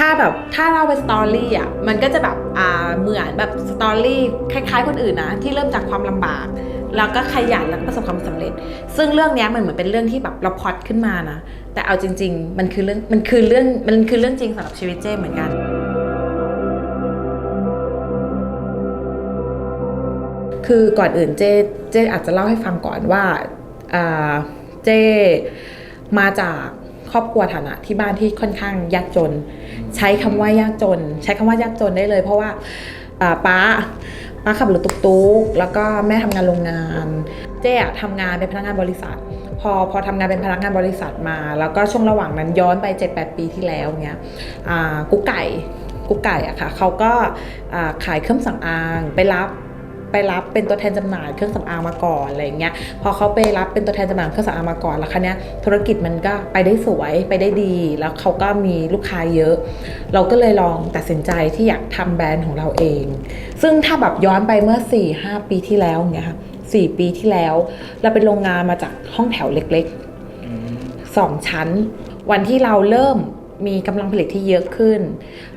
ถ้าแบบถ้าเราเป็นสตอรี่อะมันก็จะแบบอ่าเหมือนแบบสตอรี่คล้ายๆ คนอื่นนะที่เริ่มจากความลำบาก แล้วก็ขยันแล้วก็ประสบความสำเร็จ ซึ่งเรื่องนี้มันเหมือนเป็นเรื่องที่แบบเราพอดขึ้นมานะแต่เอาจริง ๆ มันคือเรื่องมันคือเรื่องมันคือเรื่องจริงสำหรับชีวิตเจ้เหมือนกันคือก่อนอื่นเจ้เจ้อาจจะเล่าให้ฟังก่อนว่าอ่าเจ้มาจาก ครอบครัวฐานะที่บ้านที่ค่อนข้างยากจน ใช้คำว่ายากจน ใช้คำว่ายากจนได้เลย เพราะว่าอ่าป้าป้าขับรถตุกๆ แล้วก็แม่ทำงานโรงงาน เจ๊อะทำงานเป็นพนักงานบริษัท พอพอทำงานเป็นพนักงานบริษัทมา แล้วก็ช่วงระหว่างนั้นย้อนไป 7-8 ปีที่แล้วเนี้ยอ่ากุ๊กไก่กุ๊กไก่อะค่ะเขาก็อ่าขายเครื่องสำอางไปรับ ไปรับเป็นตัวแทนจำหน่ายเครื่องสำอางมาก่อนอะไรอย่างเงี้ยพอเขาไปรับเป็นตัวแทนจำหน่ายเครื่องสำอางมาก่อนแล้วคันนี้ธุรกิจมันก็ไปได้สวยไปได้ดี แล้วเขาก็มีลูกค้าเยอะ เราก็เลยลองตัดสินใจที่อยากทำแบรนด์ของเราเอง ซึ่งถ้าแบบย้อนไปเมื่อ 4-5 ปีที่แล้วเงี้ยค่ะสี่ปีที่แล้ว เราเป็นโรงงานมาจากห้องแถวเล็กๆสองชั้น วันที่เราเริ่ม มีกำลังผลิตที่เยอะขึ้น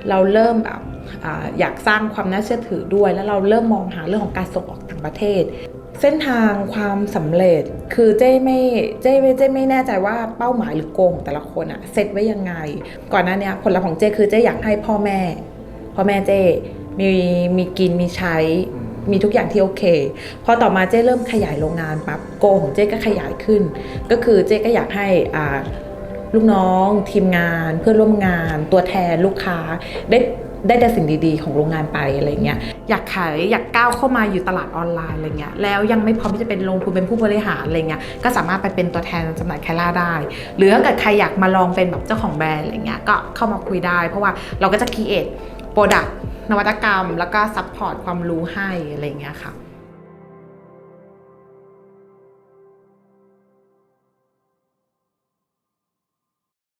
เราเริ่มแบบอยากสร้างความน่าเชื่อถือด้วย แล้วเราเริ่มมองหาเรื่องของการส่งออกต่างประเทศ เส้นทางความสำเร็จคือเจ้ไม่เจ้ไม่เจ้ไม่แน่ใจว่าเป้าหมายหรือโกงแต่ละคนอะเซตไว้ยังไง ก่อนหน้านี้ผลลัพธ์ของเจ้คือเจ้อยากให้พ่อแม่ พ่อแม่เจ้มีมีกินมีใช้มีทุกอย่างที่โอเค พอต่อมาเจ้เริ่มขยายโรงงานปั๊บโกของเจ้ก็ขยายขึ้น ก็คือเจ้ก็อยากให้อ่า ลูกน้องทีมงานเพื่อนร่วมงาน ตัวแทนลูกค้าได้ได้แต่สิ่งดีๆ ของโรงงานไปอะไรเงี้ยอยากขายอยากก้าวเข้ามาอยู่ตลาดออนไลน์อะไรเงี้ยแล้วยังไม่พร้อมที่จะเป็นลงทุนเป็นผู้บริหารอะไรเงี้ยก็สามารถไปเป็นตัวแทนจำหน่ายแคล่าได้ หรือถ้าเกิดใครอยากมาลองเป็นแบบเจ้าของแบรนด์อะไรเงี้ยก็เข้ามาคุยได้ เพราะว่าเราก็จะ create โปรดักต์นวัตกรรม แล้วก็ซัพพอร์ตความรู้ให้อะไรเงี้ยค่ะ